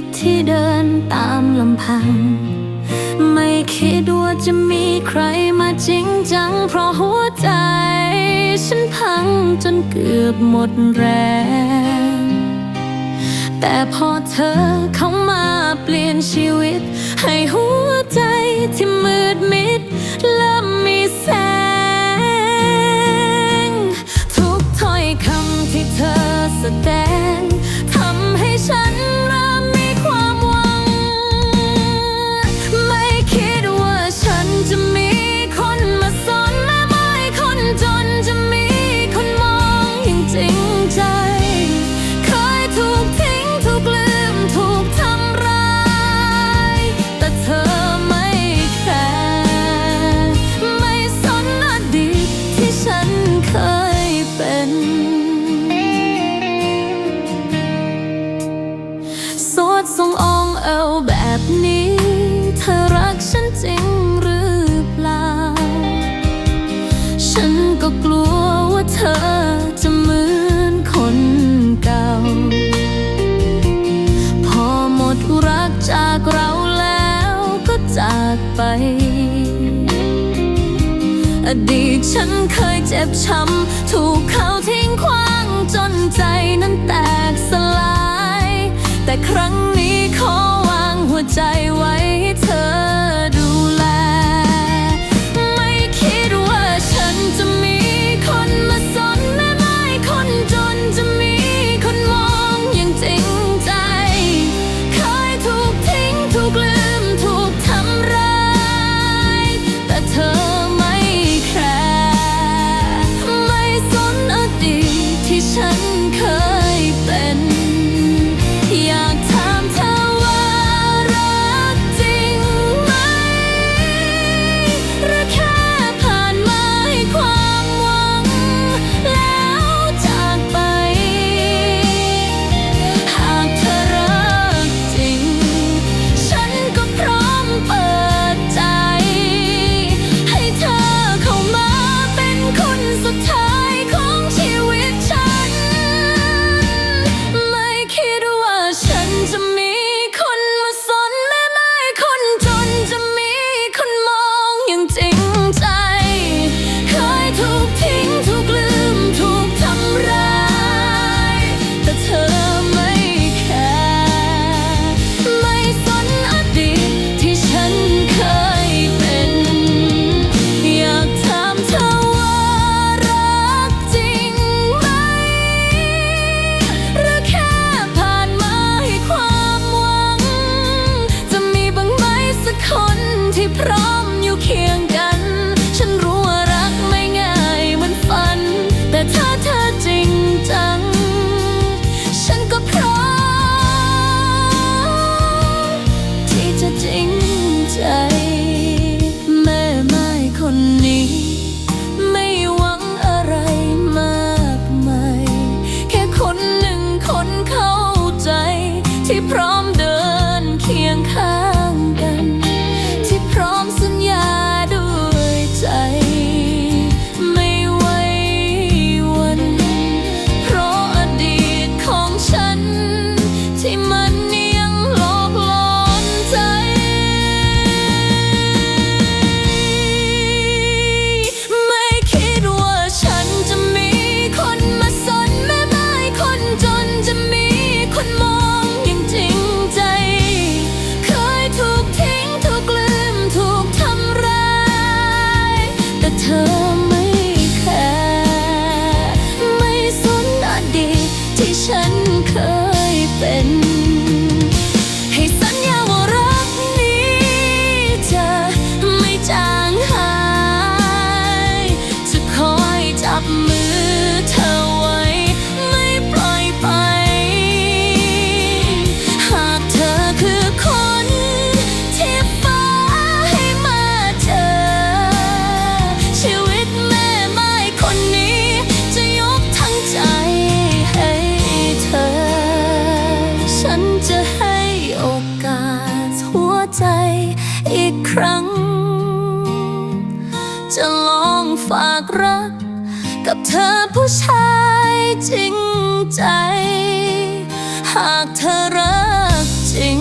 ตที่เดินตามลำพัง ไม่คิดว่าจะมีใครมาจริงจัง เพราะหัวใจ ฉันพังจนเกือบหมดแรง แต่พอเธอเข้ามาเปลี่ยนชีวิต ให้หัวใจที่มืดมิดเริ่ม ดทรงองเอวแบบนี้ เธอรักฉันจริงหรือเปล่า ฉันก็กลัวว่าเธอจะเหมือนคนเก่า พอหมดรักจากเราแล้วก็จากไป อดีตฉันเคยเจ็บช้ำ ถูกเขาทิ้งขว้างจนใจนั้นแตกสลาย แต่ครั้งนี้ขอวางหัวใจไว้ ที่พร้อม จะลองฝากรัก กับเธอผู้ชายจริงใจ หากเธอรักจริง